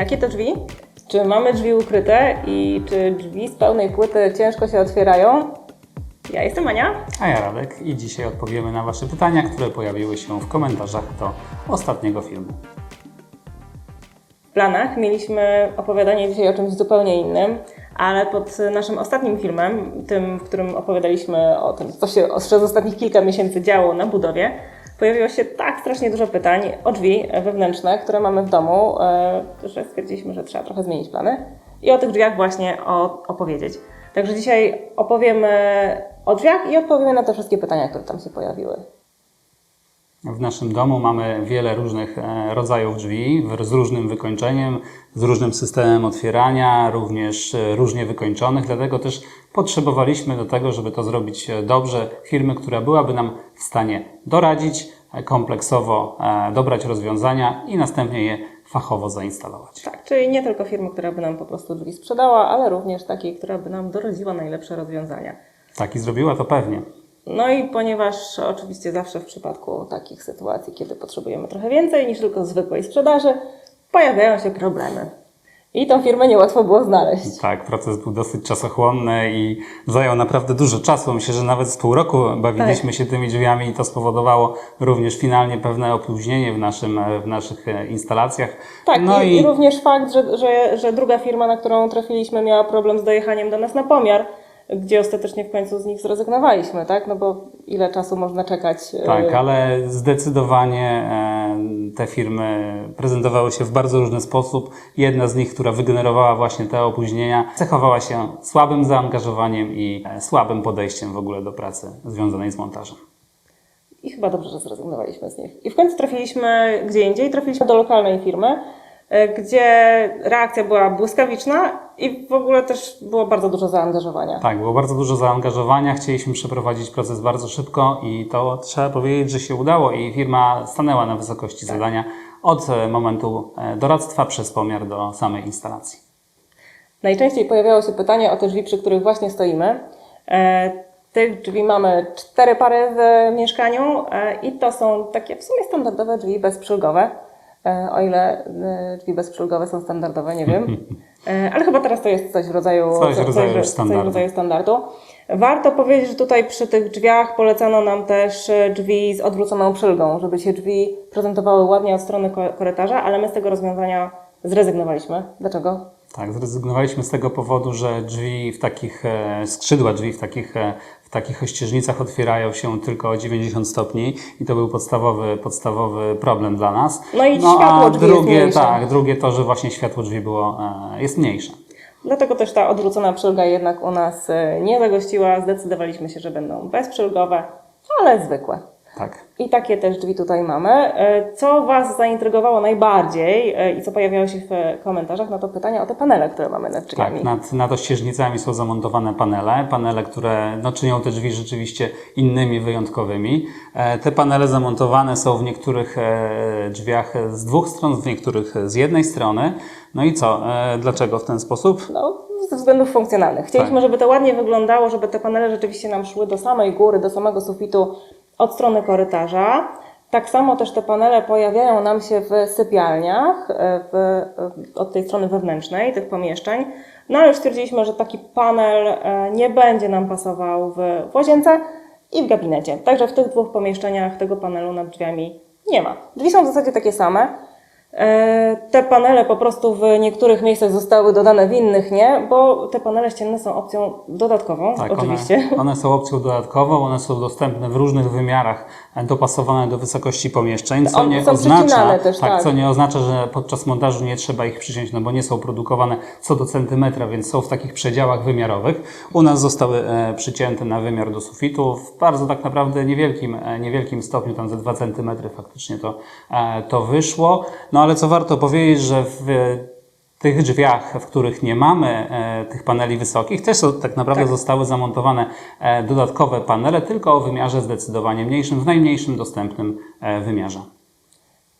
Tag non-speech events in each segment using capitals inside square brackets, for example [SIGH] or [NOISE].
Jakie to drzwi? Czy mamy drzwi ukryte i czy drzwi z pełnej płyty ciężko się otwierają? Ja jestem Ania. A ja Radek i dzisiaj odpowiemy na Wasze pytania, które pojawiły się w komentarzach do ostatniego filmu. W planach mieliśmy opowiadanie dzisiaj o czymś zupełnie innym, ale pod naszym ostatnim filmem, tym, w którym opowiadaliśmy o tym, co się przez ostatnich kilka miesięcy działo na budowie, pojawiło się tak strasznie dużo pytań o drzwi wewnętrzne, które mamy w domu, e, że stwierdziliśmy, że trzeba trochę zmienić plany i o tych drzwiach właśnie opowiedzieć. Także dzisiaj opowiemy o drzwiach i odpowiemy na te wszystkie pytania, które tam się pojawiły. W naszym domu mamy wiele różnych e, rodzajów drzwi z różnym wykończeniem, z różnym systemem otwierania, również e, różnie wykończonych, dlatego też potrzebowaliśmy do tego, żeby to zrobić e, dobrze, firmy, która byłaby nam w stanie doradzić, kompleksowo dobrać rozwiązania i następnie je fachowo zainstalować. Tak, czyli nie tylko firmy, która by nam po prostu drzwi sprzedała, ale również takiej, która by nam doradziła najlepsze rozwiązania. Tak i zrobiła to pewnie. No i ponieważ oczywiście zawsze w przypadku takich sytuacji, kiedy potrzebujemy trochę więcej niż tylko zwykłej sprzedaży, pojawiają się problemy. I tą firmę niełatwo było znaleźć. Tak, proces był dosyć czasochłonny i zajął naprawdę dużo czasu. Myślę, że nawet z pół roku bawiliśmy się tymi drzwiami i to spowodowało również finalnie pewne opóźnienie w, naszym, w naszych e, instalacjach. Tak, no i, i również fakt, że, że, że druga firma, na którą trafiliśmy, miała problem z dojechaniem do nas na pomiar, gdzie ostatecznie w końcu z nich zrezygnowaliśmy, tak? No bo ile czasu można czekać? e, Tak, ale zdecydowanie e, te firmy prezentowały się w bardzo różny sposób. Jedna z nich, która wygenerowała właśnie te opóźnienia, cechowała się słabym zaangażowaniem i e, słabym podejściem w ogóle do pracy związanej z montażem. I chyba dobrze, że zrezygnowaliśmy z nich. I w końcu trafiliśmy gdzie indziej, trafiliśmy do lokalnej firmy, gdzie reakcja była błyskawiczna i w ogóle też było bardzo dużo zaangażowania. Tak, było bardzo dużo zaangażowania, chcieliśmy przeprowadzić proces bardzo szybko i to trzeba powiedzieć, że się udało i firma stanęła na wysokości zadania od e, momentu e, doradztwa przez pomiar do samej instalacji. Najczęściej pojawiało się pytanie o te drzwi, przy których właśnie stoimy. E, Tych drzwi mamy cztery pary w mieszkaniu e, i to są takie w sumie standardowe drzwi bezprzylgowe. E, O ile e, drzwi bezprzylgowe są standardowe, nie wiem. E, Ale chyba teraz to jest coś w rodzaju, Coś rodzaju coś, standardu. w rodzaju standardu. Warto powiedzieć, że tutaj przy tych drzwiach polecano nam też drzwi z odwróconą przylgą, żeby się drzwi prezentowały ładnie od strony ko- korytarza, ale my z tego rozwiązania zrezygnowaliśmy. Dlaczego? Tak, zrezygnowaliśmy z tego powodu, że drzwi w takich, skrzydła drzwi w takich, w takich ościeżnicach otwierają się tylko o 90 stopni i to był podstawowy, podstawowy problem dla nas. No i światło a drzwi jest drugie, mniejsze. tak, drugie to, że właśnie światło drzwi było, e, jest mniejsze. Dlatego też ta odwrócona przylga jednak u nas e, nie zagościła. Zdecydowaliśmy się, że będą bezprzylgowe, ale zwykłe. Tak. I takie też drzwi tutaj mamy. E, Co Was zaintrygowało najbardziej e, i co pojawiało się w komentarzach, no to pytania o te panele, które mamy nad drzwiami. Tak, nad, nad ościeżnicami są zamontowane panele, panele, które no, czynią te drzwi rzeczywiście innymi, wyjątkowymi. E, te panele zamontowane są w niektórych drzwiach z dwóch stron, w niektórych z jednej strony. No i co? Dlaczego w ten sposób? No, ze względów funkcjonalnych. Chcieliśmy, Tak. żeby to ładnie wyglądało, żeby te panele rzeczywiście nam szły do samej góry, do samego sufitu od strony korytarza. Tak samo też te panele pojawiają nam się w sypialniach, e, w, e, od tej strony wewnętrznej tych pomieszczeń. No ale już stwierdziliśmy, że taki panel e, nie będzie nam pasował w, w łazience i w gabinecie. Także w tych dwóch pomieszczeniach tego panelu nad drzwiami nie ma. Drzwi są w zasadzie takie same. E, Te panele po prostu w niektórych miejscach zostały dodane, w innych nie, bo te panele ścienne są opcją dodatkową, Tak, oczywiście. One, one są opcją dodatkową, one są dostępne w różnych wymiarach, e, dopasowane do wysokości pomieszczeń, co nie oznacza, też, tak. co nie oznacza, że podczas montażu nie trzeba ich przyciąć, no bo nie są produkowane co do centymetra, więc są w takich przedziałach wymiarowych. U nas zostały e, przycięte na wymiar do sufitu w bardzo tak naprawdę niewielkim, e, niewielkim stopniu, tam ze 2 centymetry faktycznie to, e, to wyszło. No ale co warto powiedzieć, że w tych drzwiach, w których nie mamy e, tych paneli wysokich, też są, tak naprawdę zostały zamontowane e, dodatkowe panele, tylko o wymiarze zdecydowanie mniejszym, w najmniejszym dostępnym e, wymiarze.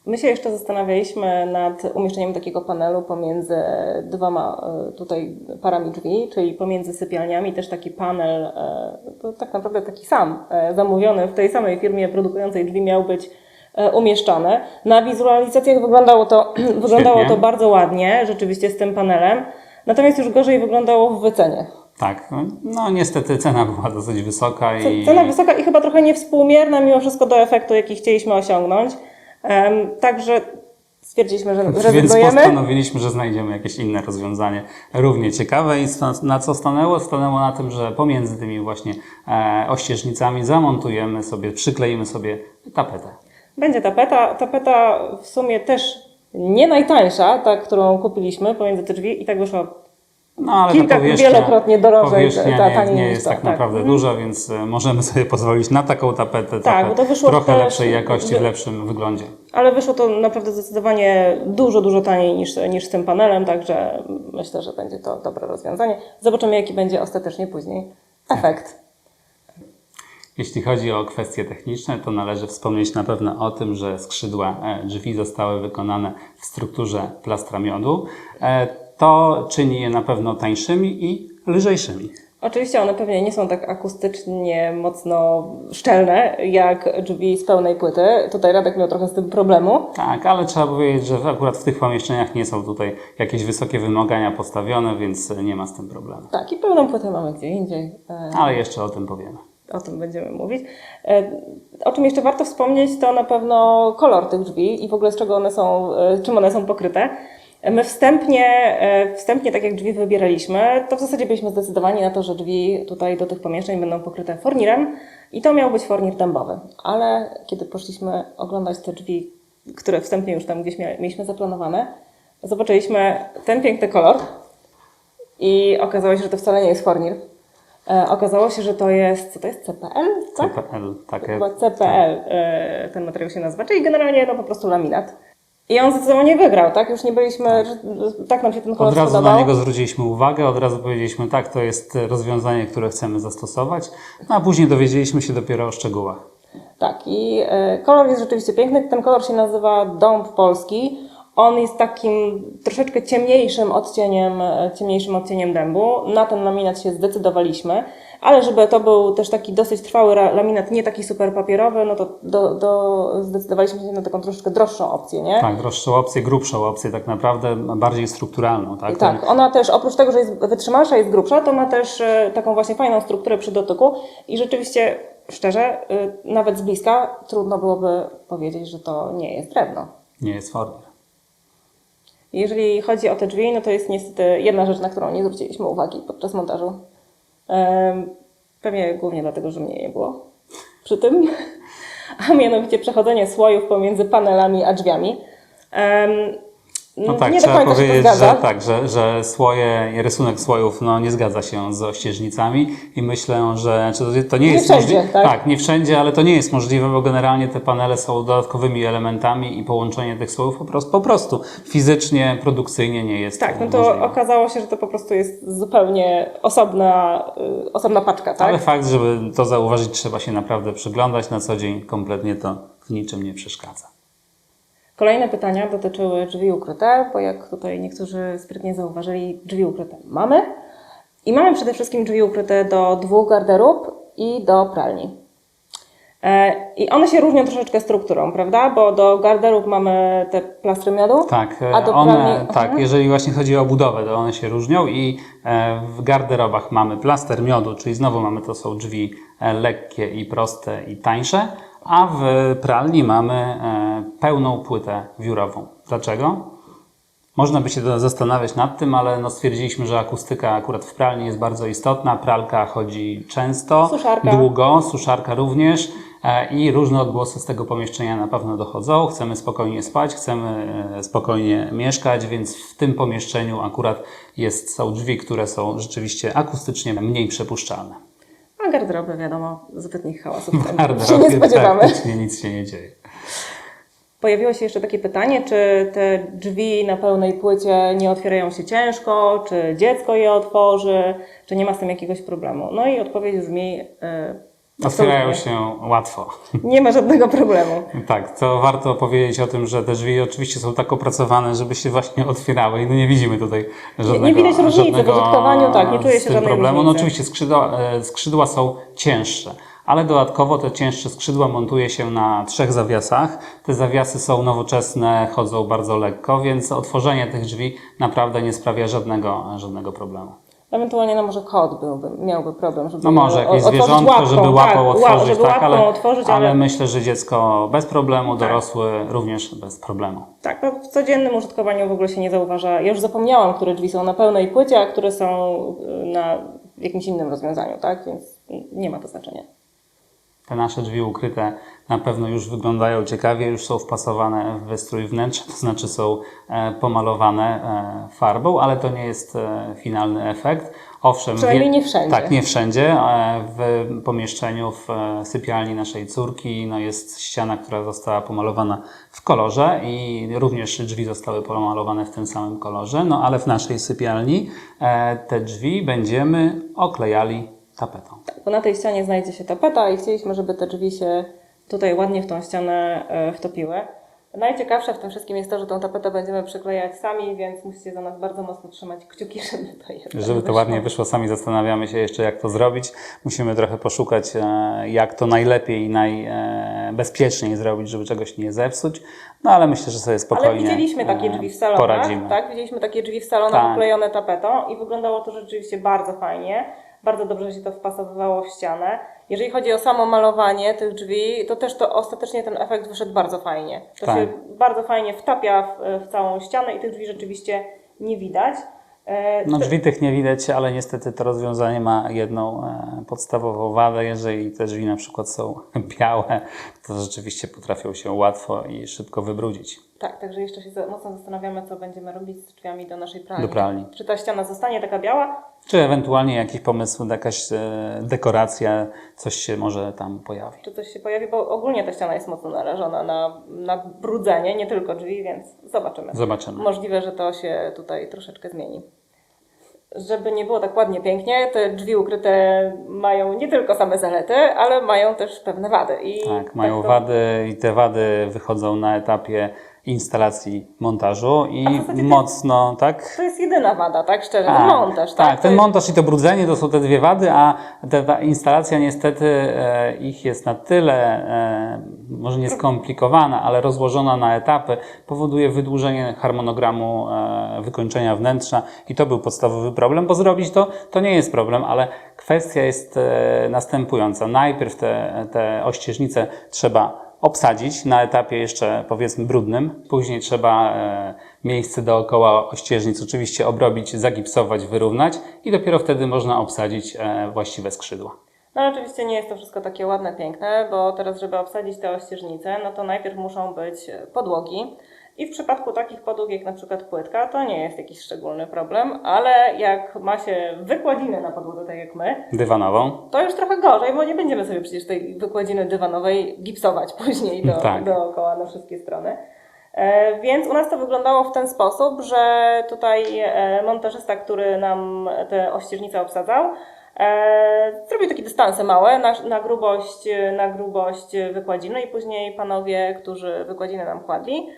My się jeszcze zastanawialiśmy nad umieszczeniem takiego panelu pomiędzy dwoma e, tutaj parami drzwi, czyli pomiędzy sypialniami też taki panel, e, to tak naprawdę taki sam, e, zamówiony w tej samej firmie produkującej drzwi miał być e, umieszczone. Na wizualizacjach wyglądało to, [CLEARS THROAT] wyglądało to bardzo ładnie, rzeczywiście z tym panelem. Natomiast już gorzej wyglądało w wycenie. Tak, no niestety cena była dosyć wysoka i Cena wysoka i chyba trochę niewspółmierna mimo wszystko do efektu, jaki chcieliśmy osiągnąć. Także stwierdziliśmy, że [LAUGHS] Więc rezygnujemy. postanowiliśmy, że znajdziemy jakieś inne rozwiązanie równie ciekawe i na co stanęło? Stanęło na tym, że pomiędzy tymi właśnie e, ościeżnicami zamontujemy sobie, przykleimy sobie tapetę. Będzie tapeta. Tapeta w sumie też nie najtańsza, ta, którą kupiliśmy pomiędzy te drzwi i tak wyszła No ale Kilka- wielokrotnie powierzchnia ta- nie, taniej nie niż jest tak tak. naprawdę Mhm. duża, więc e, możemy sobie pozwolić na taką tapetę Tak, bo to trochę, wyszło trochę też- lepszej jakości, w lepszym wyglądzie. Ale wyszło to naprawdę zdecydowanie dużo, dużo taniej niż, niż z tym panelem, także myślę, że będzie to dobre rozwiązanie. Zobaczymy, jaki będzie ostatecznie później efekt. Jeśli chodzi o kwestie techniczne, to należy wspomnieć na pewno o tym, że skrzydła e, drzwi zostały wykonane w strukturze plastra miodu. E, To czyni je na pewno tańszymi i lżejszymi. Oczywiście one pewnie nie są tak akustycznie mocno szczelne jak drzwi z pełnej płyty. Tutaj Radek miał trochę z tym problemu. Tak, ale trzeba powiedzieć, że akurat w tych pomieszczeniach nie są tutaj jakieś wysokie wymagania postawione, więc nie ma z tym problemu. Tak, i pełną płytę mamy gdzie indziej. E, Ale jeszcze o tym powiemy. O tym będziemy mówić. E, O czym jeszcze warto wspomnieć, to na pewno kolor tych drzwi i w ogóle z czego one są, e, czym one są pokryte. My wstępnie, e, wstępnie, tak jak drzwi wybieraliśmy, to w zasadzie byliśmy zdecydowani na to, że drzwi tutaj do tych pomieszczeń będą pokryte fornirem i to miał być fornir dębowy. Ale kiedy poszliśmy oglądać te drzwi, które wstępnie już tam gdzieś mieliśmy zaplanowane, zobaczyliśmy ten piękny kolor i okazało się, że to wcale nie jest fornir. E, okazało się, że to jest, co to jest, CPL? Tak? CPL, takie. Chyba CPL e, ten materiał się nazywa, czyli generalnie no po prostu laminat. I on zdecydowanie wygrał, tak? Już nie byliśmy, że tak nam się ten kolor Od razu spodobał. na niego zwróciliśmy uwagę, od razu powiedzieliśmy tak, to jest rozwiązanie, które chcemy zastosować, no a później dowiedzieliśmy się dopiero o szczegółach. Tak, i e, kolor jest rzeczywiście piękny. Ten kolor się nazywa Dąb Polski. On jest takim troszeczkę ciemniejszym odcieniem, e, ciemniejszym odcieniem dębu. Na ten laminat się zdecydowaliśmy, ale żeby to był też taki dosyć trwały laminat, nie taki super papierowy, no to do, do, zdecydowaliśmy się na taką troszeczkę droższą opcję, nie? Tak, droższą opcję, grubszą opcję, tak naprawdę bardziej strukturalną. Tak, I tak, ona też oprócz tego, że jest wytrzymalsza, jest grubsza, to ma też e, taką właśnie fajną strukturę przy dotyku i rzeczywiście, szczerze, e, nawet z bliska trudno byłoby powiedzieć, że to nie jest drewno. Nie jest formier. Jeżeli chodzi o te drzwi, no to jest niestety jedna rzecz, na którą nie zwróciliśmy uwagi podczas montażu. Pewnie głównie dlatego, że mnie nie było przy tym, [LAUGHS] a mianowicie przechodzenie słojów pomiędzy panelami a drzwiami. No tak, nie trzeba powiedzieć, że tak, że, że słoje, rysunek słojów no, nie zgadza się z ościeżnicami i myślę, że czy to, nie, Nie jest możliwe. tak? nie wszędzie, ale to nie jest możliwe, bo generalnie te panele są dodatkowymi elementami i połączenie tych słojów po prostu, po prostu fizycznie, produkcyjnie nie jest Tak, no to możliwe. okazało się, że to po prostu jest zupełnie osobna, y, osobna paczka, tak? Ale fakt, żeby to zauważyć, trzeba się naprawdę przyglądać na co dzień, kompletnie to w niczym nie przeszkadza. Kolejne pytania dotyczyły drzwi ukryte, bo jak tutaj niektórzy sprytnie zauważyli, drzwi ukryte mamy. I mamy przede wszystkim drzwi ukryte do dwóch garderób i do pralni. E, I one się różnią troszeczkę strukturą, prawda? Bo do garderób mamy te plastry miodu, Tak, e, a do one, pralni... tak, Mhm. jeżeli właśnie chodzi o budowę, to one się różnią i e, w garderobach mamy plaster miodu, czyli znowu mamy to są drzwi e, lekkie i proste i tańsze, a w pralni mamy e, pełną płytę wiórową. Dlaczego? Można by się zastanawiać nad tym, ale no stwierdziliśmy, że akustyka akurat w pralni jest bardzo istotna. Pralka chodzi często, Suszarka. długo, suszarka również e, i różne odgłosy z tego pomieszczenia na pewno dochodzą. Chcemy spokojnie spać, chcemy e, spokojnie mieszkać, więc w tym pomieszczeniu akurat jest, są drzwi, które są rzeczywiście akustycznie mniej przepuszczalne. Garderoby, wiadomo, zbytnich hałasów tam się nie spodziewamy. praktycznie nic się nie dzieje. Pojawiło się jeszcze takie pytanie, czy te drzwi na pełnej płycie nie otwierają się ciężko, czy dziecko je otworzy, czy nie ma z tym jakiegoś problemu. No i odpowiedź brzmi, yy, Otwierają się łatwo. Nie ma żadnego problemu. Tak, to warto powiedzieć o tym, że te drzwi oczywiście są tak opracowane, żeby się właśnie otwierały i no nie widzimy tutaj żadnego nie widać różnicy w żadnego użytkowaniu, tak, nie czuje się żadnej problemu. No oczywiście skrzydła, e, skrzydła są cięższe, ale dodatkowo te cięższe skrzydła montuje się na trzech zawiasach. Te zawiasy są nowoczesne, chodzą bardzo lekko, więc otworzenie tych drzwi naprawdę nie sprawia żadnego, żadnego problemu. Ewentualnie no może kot byłby, miałby problem, żeby No może jakieś otworzyć zwierzątko, łapką, żeby łapą tak, otworzyć, żeby tak, łapką ale, otworzyć, ale ale, myślę, że dziecko bez problemu, Tak. dorosły również bez problemu. tak, no w codziennym użytkowaniu w ogóle się nie zauważa. Ja już zapomniałam, które drzwi są na pełnej płycie, a które są y, na jakimś innym rozwiązaniu, tak? Więc nie ma to znaczenia. Te nasze drzwi ukryte na pewno już wyglądają ciekawie, już są wpasowane w wystrój wnętrza, to znaczy są e, pomalowane e, farbą, ale to nie jest e, finalny efekt. Owszem, Przynajmniej nie wszędzie. Tak, nie wszędzie. W pomieszczeniu, w sypialni naszej córki no jest ściana, która została pomalowana w kolorze i również drzwi zostały pomalowane w tym samym kolorze, no ale w naszej sypialni te drzwi będziemy oklejali tapetą. Bo na tej ścianie znajdzie się tapeta i chcieliśmy, żeby te drzwi się tutaj ładnie w tą ścianę e, wtopiły. Najciekawsze w tym wszystkim jest to, że tą tapetę będziemy przyklejać sami, więc musicie za nas bardzo mocno trzymać kciuki, [LAUGHS] żeby to jednak Żeby to wyszło. ładnie wyszło, sami zastanawiamy się jeszcze, jak to zrobić. Musimy trochę poszukać, e, jak to najlepiej i najbezpieczniej zrobić, żeby czegoś nie zepsuć. No ale myślę, że sobie spokojnie Ale widzieliśmy takie e, drzwi w salonach, poradzimy. tak? Widzieliśmy takie drzwi w salonach Tak. oklejone tapetą i wyglądało to rzeczywiście bardzo fajnie. Bardzo dobrze się to wpasowywało w ścianę. Jeżeli chodzi o samo malowanie tych drzwi, to też to ostatecznie ten efekt wyszedł bardzo fajnie. To Tak. się bardzo fajnie wtapia w, w całą ścianę i tych drzwi rzeczywiście nie widać. E, No drzwi tych nie widać, ale niestety to rozwiązanie ma jedną e, podstawową wadę. Jeżeli te drzwi na przykład są [LAUGHS] białe, to rzeczywiście potrafią się łatwo i szybko wybrudzić. Tak, także jeszcze się mocno zastanawiamy, co będziemy robić z drzwiami do naszej pralni. Do pralni. Czy ta ściana zostanie taka biała? Czy ewentualnie jakiś pomysł, jakaś e, dekoracja, coś się może tam pojawi. Czy coś się pojawi? Bo ogólnie ta ściana jest mocno narażona na, na brudzenie, nie tylko drzwi, więc zobaczymy. Zobaczymy. Możliwe, że to się tutaj troszeczkę zmieni. Żeby nie było tak ładnie, pięknie, te drzwi ukryte mają nie tylko same zalety, ale mają też pewne wady. I Tak, mają to- wady i te wady wychodzą na etapie instalacji montażu i mocno, tak? To jest jedyna wada, tak? Szczerze, Tak, montaż, tak? Tak, ten montaż i to brudzenie to są te dwie wady, a te, ta instalacja niestety e, ich jest na tyle, e, może nie skomplikowana, ale rozłożona na etapy, powoduje wydłużenie harmonogramu e, wykończenia wnętrza i to był podstawowy problem, bo zrobić to, to nie jest problem, ale kwestia jest e, następująca. Najpierw te, te ościeżnice trzeba obsadzić na etapie jeszcze powiedzmy brudnym. Później trzeba e, miejsce dookoła ościeżnic oczywiście obrobić, zagipsować, wyrównać i dopiero wtedy można obsadzić e, właściwe skrzydła. No oczywiście nie jest to wszystko takie ładne, piękne, bo teraz, żeby obsadzić te ościeżnice, no to najpierw muszą być podłogi. I w przypadku takich podłóg jak na przykład płytka, to nie jest jakiś szczególny problem, ale jak ma się wykładzinę na podłodze, tak jak my, Dywanową. to już trochę gorzej, bo nie będziemy sobie przecież tej wykładziny dywanowej gipsować [LAUGHS] później do, Tak. dookoła na wszystkie strony. E, więc u nas to wyglądało w ten sposób, że tutaj e, montażysta, który nam te ościeżnice obsadzał, e, zrobił takie dystanse małe na, na, grubość, na grubość wykładziny i później panowie, którzy wykładzinę nam kładli,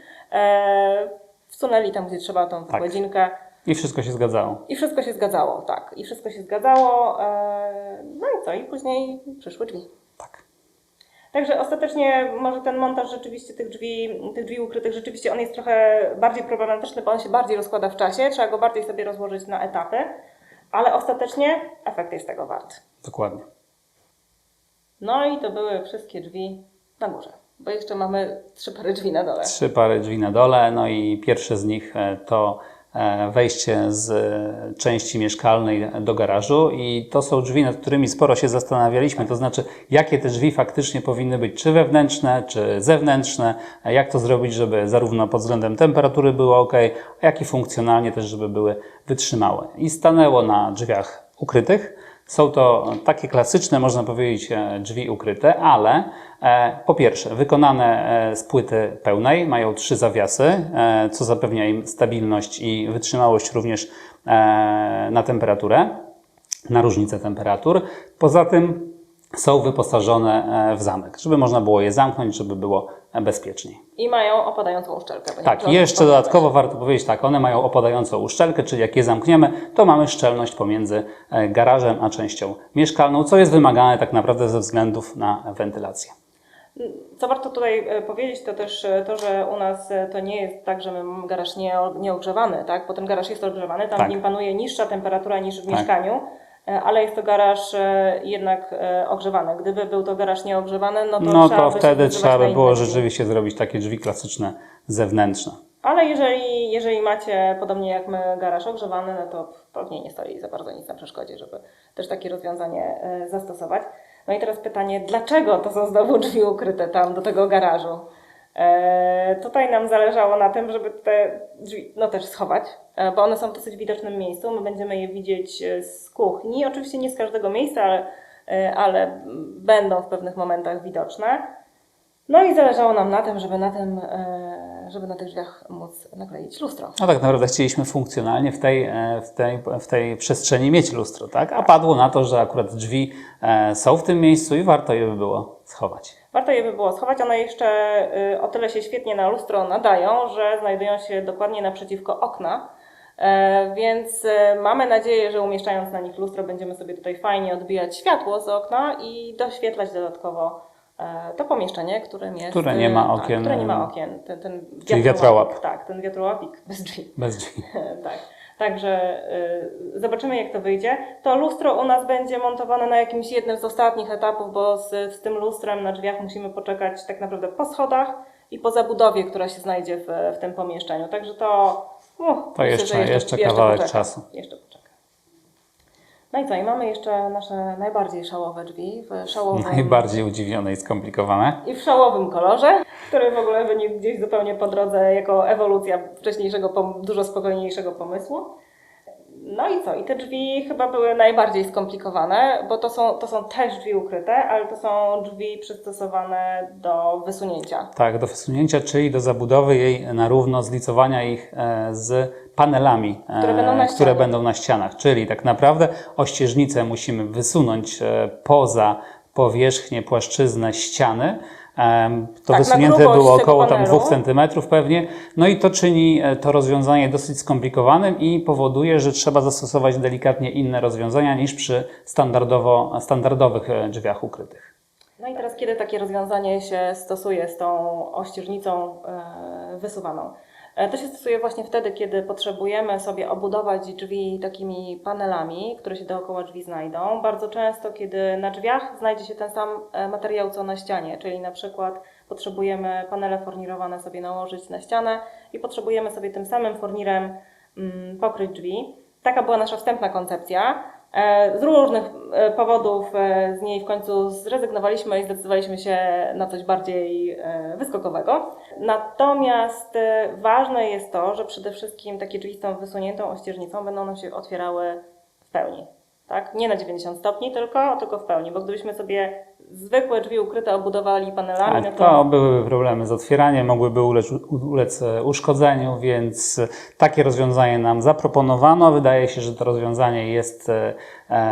wsunęli tam, gdzie trzeba tą wykładzinkę. I wszystko się zgadzało. I wszystko się zgadzało, tak. I wszystko się zgadzało. e, No i co? I później przyszły drzwi. Tak. Także ostatecznie może ten montaż rzeczywiście tych drzwi, tych drzwi ukrytych, rzeczywiście on jest trochę bardziej problematyczny, bo on się bardziej rozkłada w czasie, trzeba go bardziej sobie rozłożyć na etapy, ale ostatecznie efekt jest tego wart. Dokładnie. No i to były wszystkie drzwi na górze, bo jeszcze mamy trzy pary drzwi na dole. Trzy pary drzwi na dole, no i pierwsze z nich e, to e, wejście z e, części mieszkalnej do garażu i to są drzwi, nad którymi sporo się zastanawialiśmy, to znaczy jakie te drzwi faktycznie powinny być, czy wewnętrzne, czy zewnętrzne, jak to zrobić, żeby zarówno pod względem temperatury było ok, jak i funkcjonalnie też, żeby były wytrzymałe. I stanęło na drzwiach ukrytych. Są to takie klasyczne, można powiedzieć, e, drzwi ukryte, ale e, po pierwsze, wykonane e, z płyty pełnej, mają trzy zawiasy, co zapewnia im stabilność i wytrzymałość również na temperaturę, na różnicę temperatur. Poza tym są wyposażone e, w zamek, żeby można było je zamknąć, żeby było e, bezpieczniej. I mają opadającą uszczelkę. Tak, jeszcze dodatkowo warto powiedzieć tak, one mają opadającą uszczelkę, czyli jak je zamkniemy, to mamy szczelność pomiędzy e, garażem a częścią mieszkalną, co jest wymagane tak naprawdę ze względów na wentylację. Co warto tutaj powiedzieć, to też to, że u nas to nie jest tak, że my mamy garaż nie, nieogrzewany, tak? bo ten garaż jest ogrzewany, tam Tak. w nim panuje niższa temperatura niż w Tak. mieszkaniu, ale jest to garaż e, jednak e, ogrzewany. Gdyby był to garaż nieogrzewany, no to, No trzeba to by wtedy trzeba by było rzeczywiście zrobić takie drzwi klasyczne zewnętrzne. Ale jeżeli, jeżeli macie, podobnie jak my, garaż ogrzewany, no to pewnie nie stoi za bardzo nic na przeszkodzie, żeby też takie rozwiązanie e, zastosować. No i teraz pytanie, dlaczego to są znowu drzwi ukryte tam do tego garażu? E, tutaj nam zależało na tym, żeby te drzwi no, też schować, e, bo one są w dosyć widocznym miejscu. My będziemy je widzieć e, z kuchni. Oczywiście nie z każdego miejsca, ale, e, ale będą w pewnych momentach widoczne. No i zależało nam na tym, żeby na, tym, e, żeby na tych drzwiach móc nakleić lustro. No tak naprawdę chcieliśmy funkcjonalnie w tej, e, w tej, w tej przestrzeni mieć lustro, tak? A padło na to, że akurat drzwi e, są w tym miejscu i warto je by było schować. Warto je by było schować. One jeszcze o tyle się świetnie na lustro nadają, że znajdują się dokładnie naprzeciwko okna. E, Więc e, mamy nadzieję, że umieszczając na nich lustro będziemy sobie tutaj fajnie odbijać światło z okna i doświetlać dodatkowo e, to pomieszczenie, którym jest. Które nie ma e, okien, Tak, które nie ma okien. Ten, ten czyli wiatrołap. Tak, ten wiatrołapik bez drzwi. [LAUGHS] Bez drzwi. [LAUGHS] tak. Także y, zobaczymy, jak to wyjdzie. To lustro u nas będzie montowane na jakimś jednym z ostatnich etapów, bo z, z tym lustrem na drzwiach musimy poczekać tak naprawdę po schodach i po zabudowie, która się znajdzie w, w tym pomieszczeniu. Także to. Uh, myślę, jeszcze- że jeszcze kawałek poczeka. czasu. Jeszcze poczeka. No i co? I mamy jeszcze nasze najbardziej szałowe drzwi w szałowym. Najbardziej udziwione i skomplikowane. I w szałowym kolorze, który w ogóle wynikł gdzieś zupełnie po drodze jako ewolucja wcześniejszego, dużo spokojniejszego pomysłu. No i co? I te drzwi chyba były najbardziej skomplikowane, bo to są, to są też drzwi ukryte, ale to są drzwi przystosowane do wysunięcia. Tak, do wysunięcia, czyli do zabudowy jej na równo, zlicowania ich e, z panelami, e, Które będą na które ścianach. będą na ścianach. Czyli tak naprawdę ościeżnicę musimy wysunąć e, poza powierzchnię, płaszczyznę ściany. To na wysunięte było około tam panelu. 2 cm pewnie. No i to czyni e, to rozwiązanie dosyć skomplikowanym i powoduje, że trzeba zastosować delikatnie inne rozwiązania niż przy standardowo, standardowych e, drzwiach ukrytych. No i teraz, kiedy takie rozwiązanie się stosuje z tą ościeżnicą e, wysuwaną? E, To się stosuje właśnie wtedy, kiedy potrzebujemy sobie obudować drzwi takimi panelami, które się dookoła drzwi znajdą. Bardzo często, kiedy na drzwiach znajdzie się ten sam e, materiał co na ścianie, czyli na przykład potrzebujemy panele fornirowane sobie nałożyć na ścianę i potrzebujemy sobie tym samym fornirem mm, pokryć drzwi. Taka była nasza wstępna koncepcja. E, Z różnych e, powodów e, z niej w końcu zrezygnowaliśmy i zdecydowaliśmy się na coś bardziej wyskokowego. Natomiast ważne jest to, że przede wszystkim takie drzwi z tą wysuniętą ościeżnicą będą nam się otwierały w pełni. Tak? Nie na 90 stopni tylko, tylko w pełni, bo gdybyśmy sobie zwykłe drzwi ukryte obudowali panelami, Tak, no to byłyby problemy z otwieraniem, mogłyby ulec, ulec e, uszkodzeniu, więc e, takie rozwiązanie nam zaproponowano. Wydaje się, że to rozwiązanie jest, e,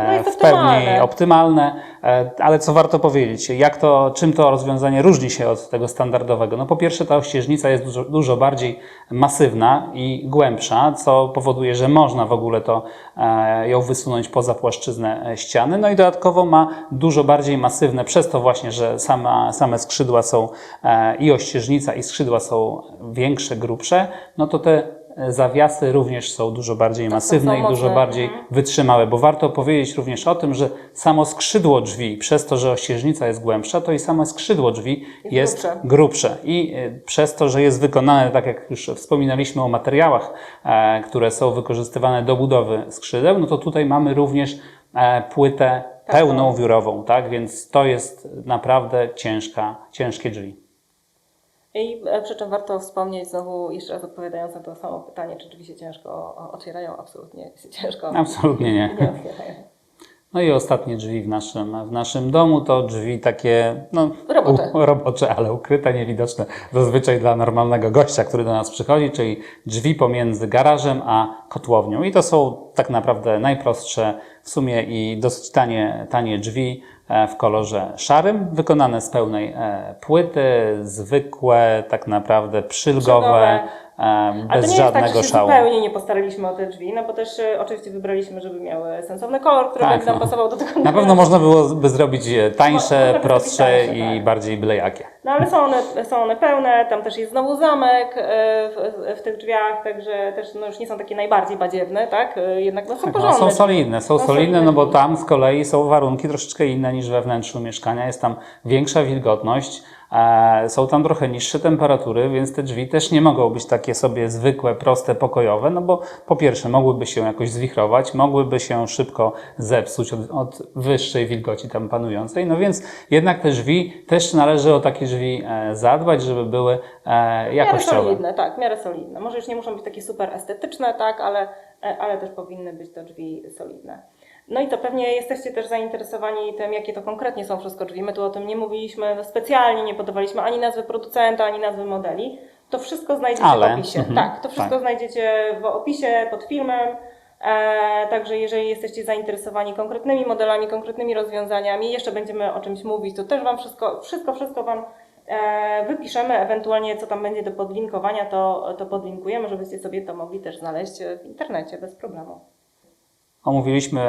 No jest w pełni optymalne. optymalne, e, ale co warto powiedzieć, jak to, czym to rozwiązanie różni się od tego standardowego? No po pierwsze ta ościeżnica jest dużo, dużo bardziej masywna i głębsza, co powoduje, że można w ogóle to e, ją wysunąć poza płaszczyznę e, ściany, no i dodatkowo ma dużo bardziej masywne, przez to właśnie, że sama, same skrzydła są e, i ościeżnica i skrzydła są większe, grubsze, no to te e, zawiasy również są dużo bardziej masywne są i dużo bardziej mhm. wytrzymałe, bo warto powiedzieć również o tym, że samo skrzydło drzwi, przez to, że ościeżnica jest głębsza, to i samo skrzydło drzwi Jest jest, grubsze. grubsze. I e, przez to, że jest wykonane, tak jak już wspominaliśmy o materiałach, e, które są wykorzystywane do budowy skrzydeł, no to tutaj mamy również e, płytę pełną wiórową, tak? Więc to jest naprawdę ciężka, ciężkie drzwi. I e, przy czym warto wspomnieć znowu, jeszcze raz odpowiadając na to samo pytanie, czy drzwi się ciężko otwierają? Absolutnie się ciężko Absolutnie nie. nie otwierają. No i ostatnie drzwi w naszym, w naszym domu to drzwi takie, no, Robocze. U, robocze, ale ukryte, niewidoczne zazwyczaj dla normalnego gościa, który do nas przychodzi, czyli drzwi pomiędzy garażem a kotłownią. I to są tak naprawdę najprostsze w sumie i dosyć tanie, tanie drzwi, w kolorze szarym, wykonane z pełnej e, płyty, zwykłe, tak naprawdę przylgowe, E, Ale to bez nie jest tak, żadnego że się szału. zupełnie nie postaraliśmy o te drzwi, no bo też e, oczywiście wybraliśmy, żeby miały sensowny kolor, który Tak, będzie nam no. pasował do tego Na pewno można byłoby zrobić je Mo- tańsze, można by prostsze zrobić tańsze, i tak. bardziej bylejakie. No ale są one, są one pełne, tam też jest znowu zamek e, w, w tych drzwiach, także też no, już nie są takie najbardziej badziewne, tak? E, Jednak no, są Tak, no, porządne. są solidne, są Są solidne, solidne no bo drzwi. tam z kolei są warunki troszeczkę inne niż we wnętrzu mieszkania. Jest tam większa wilgotność, e, są tam trochę niższe temperatury, więc te drzwi też nie mogą być takie sobie zwykłe, proste, pokojowe, no bo po pierwsze mogłyby się jakoś zwichrować, mogłyby się szybko zepsuć od, od wyższej wilgoci tam panującej, no więc jednak te drzwi, też należy o takie drzwi e, zadbać, żeby były e, W miarę jakościowe. solidne, tak, miarę solidne. Może już nie muszą być takie super estetyczne, tak, ale, e, ale też powinny być to drzwi solidne. No i to pewnie jesteście też zainteresowani tym, jakie to konkretnie są wszystko drzwi. My tu o tym nie mówiliśmy specjalnie, nie podawaliśmy ani nazwy producenta, ani nazwy modeli. To wszystko znajdziecie Ale, w opisie. mhm, tak, to wszystko tak. znajdziecie w opisie pod filmem. E, także jeżeli jesteście zainteresowani konkretnymi modelami, konkretnymi rozwiązaniami, jeszcze będziemy o czymś mówić, to też Wam wszystko, wszystko, wszystko Wam e, wypiszemy, ewentualnie co tam będzie do podlinkowania, to, to podlinkujemy, żebyście sobie to mogli też znaleźć w internecie bez problemu. Omówiliśmy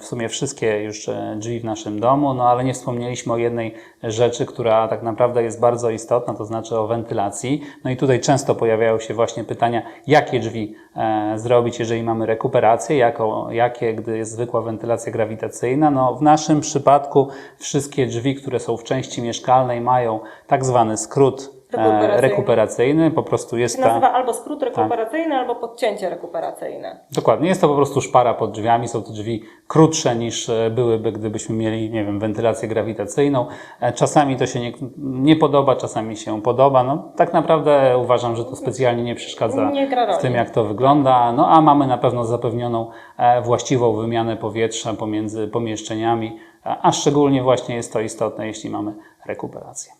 w sumie wszystkie już e, drzwi w naszym domu, no ale nie wspomnieliśmy o jednej rzeczy, która tak naprawdę jest bardzo istotna, to znaczy o wentylacji. No i tutaj często pojawiają się właśnie pytania, jakie drzwi e, zrobić, jeżeli mamy rekuperację, jako, jakie, gdy jest zwykła wentylacja grawitacyjna. No w naszym przypadku wszystkie drzwi, które są w części mieszkalnej mają tak zwany skrót Rekuperacyjny. rekuperacyjny, po prostu jest ta... nazywa albo skrót rekuperacyjny, albo podcięcie rekuperacyjne. Dokładnie, jest to po prostu szpara pod drzwiami, są to drzwi krótsze niż e, byłyby, gdybyśmy mieli, nie wiem, wentylację grawitacyjną. E, Czasami to się nie, nie podoba, czasami się podoba. No, tak naprawdę uważam, że to specjalnie nie przeszkadza Nie w tym, jak to wygląda. No a mamy na pewno zapewnioną e, właściwą wymianę powietrza pomiędzy pomieszczeniami, a szczególnie właśnie jest to istotne, jeśli mamy rekuperację.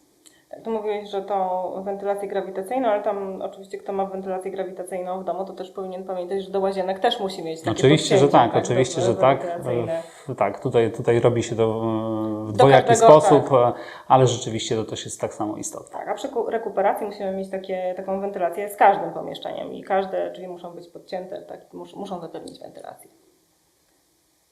Tak, tu mówiłeś, że tą wentylację grawitacyjną, ale tam oczywiście kto ma wentylację grawitacyjną w domu, to też powinien pamiętać, że do łazienek też musi mieć takie Oczywiście, że podcięcie, tak, oczywiście, że tak. Tak, tutaj, tutaj robi się to e, w dwojaki sposób, e, ale rzeczywiście to też jest tak samo istotne. Tak, a przy ku- rekuperacji musimy mieć takie, taką wentylację z każdym pomieszczeniem i każde drzwi muszą być podcięte, tak, mus, muszą zapewnić wentylację.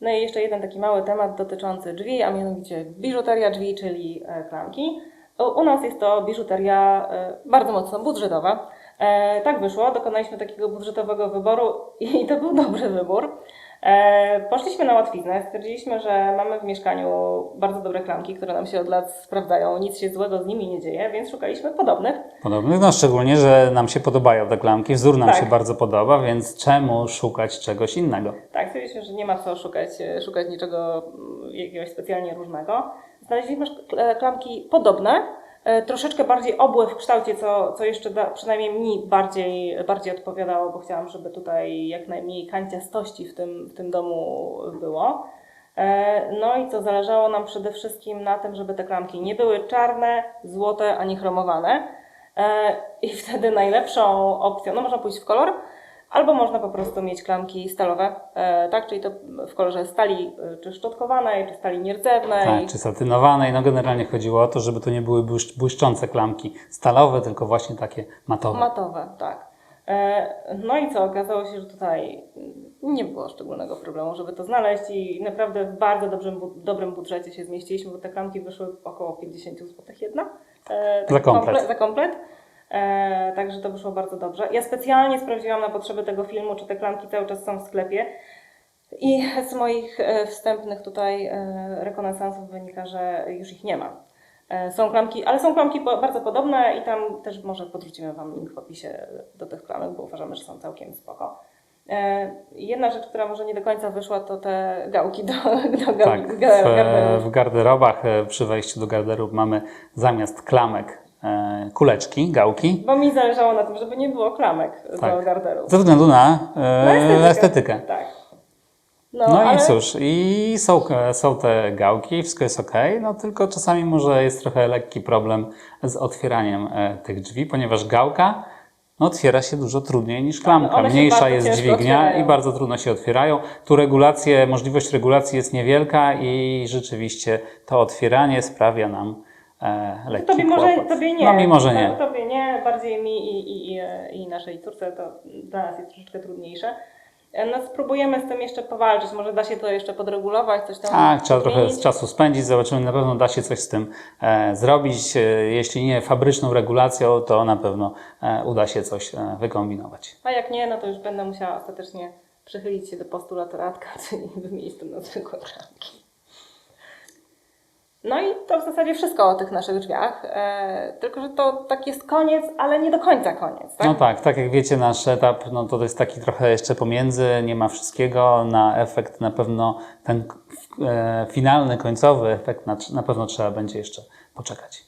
No i jeszcze jeden taki mały temat dotyczący drzwi, a mianowicie biżuteria drzwi, czyli e, klamki. U, nas jest to biżuteria e, bardzo mocno budżetowa. E, tak wyszło, dokonaliśmy takiego budżetowego wyboru i [LAUGHS] to był dobry wybór. E, poszliśmy na łatwiznę, stwierdziliśmy, że mamy w mieszkaniu bardzo dobre klamki, które nam się od lat sprawdzają, nic się złego z nimi nie dzieje, więc szukaliśmy podobnych. Podobnych, no szczególnie, że nam się podobają te klamki, wzór nam Tak. się bardzo podoba, więc czemu szukać czegoś innego? Tak, stwierdziliśmy, że nie ma co szukać, szukać niczego jakiegoś specjalnie różnego. Znaleźliśmy szk- e, klamki podobne, e, troszeczkę bardziej obłe w kształcie, co, co jeszcze da, przynajmniej mi bardziej, bardziej odpowiadało, bo chciałam, żeby tutaj jak najmniej kanciastości w tym, w tym domu było. E, No i co, zależało nam przede wszystkim na tym, żeby te klamki nie były czarne, złote ani chromowane. I wtedy najlepszą opcją, no można pójść w kolor, albo można po prostu mieć klamki stalowe, e, tak, czyli to w kolorze stali e, czy szczotkowanej, czy stali nierdzewnej. Tak, czy satynowanej, no generalnie chodziło o to, żeby to nie były błysz- błyszczące klamki stalowe, tylko właśnie takie matowe. Matowe, tak. E, No i co, okazało się, że tutaj nie było szczególnego problemu, żeby to znaleźć i naprawdę w bardzo dobrym, dobrym budżecie się zmieściliśmy, bo te klamki wyszły około 50 zł jedna. Za komplet. komple- Za komplet. E, także to wyszło bardzo dobrze. Ja specjalnie sprawdziłam na potrzeby tego filmu, czy te klamki cały czas są w sklepie. I z moich e, wstępnych tutaj e, rekonesansów wynika, że już ich nie ma. Są klamki, ale są klamki bardzo podobne i tam też może podrzucimy Wam link w opisie do tych klamek, bo uważamy, że są całkiem spoko. Jedna rzecz, która może nie do końca wyszła, to te gałki do, do Tak, w, w garderobach przy wejściu do garderób mamy zamiast klamek kuleczki, gałki, Bo mi zależało na tym, żeby nie było klamek do Tak. garderów. ze względu na, e, Na estetykę. estetykę. Tak. No, ale- i cóż, i są, są te gałki, wszystko jest ok, no tylko czasami może jest trochę lekki problem z otwieraniem e, tych drzwi, ponieważ gałka no, otwiera się dużo trudniej niż klamka. one się Mniejsza jest dźwignia otwierają. i bardzo trudno się otwierają. Tu regulacje, możliwość regulacji jest niewielka i rzeczywiście to otwieranie sprawia nam e, lekki Tobie może, tobie nie. No mi może To- nie. Tobie nie, bardziej mi i, i, i, i naszej córce to dla nas jest troszeczkę trudniejsze. E, No spróbujemy z tym jeszcze powalczyć, może da się to jeszcze podregulować, coś tam Tak, trzeba trochę zmienić. czasu spędzić, zobaczymy, na pewno da się coś z tym e, zrobić. E, jeśli nie fabryczną regulacją, to na pewno e, uda się coś e, wykombinować. A jak nie, no to już będę musiała ostatecznie przychylić się do postulatu Radka, [LAUGHS] czyli wymienić to na zwykłe klamki. No i to w zasadzie wszystko o tych naszych drzwiach. E, tylko, że to tak jest koniec, ale nie do końca koniec. Tak? No tak, tak jak wiecie, nasz etap no to jest taki trochę jeszcze pomiędzy, nie ma wszystkiego. Na efekt na pewno ten e, finalny, końcowy efekt na, na pewno trzeba będzie jeszcze poczekać.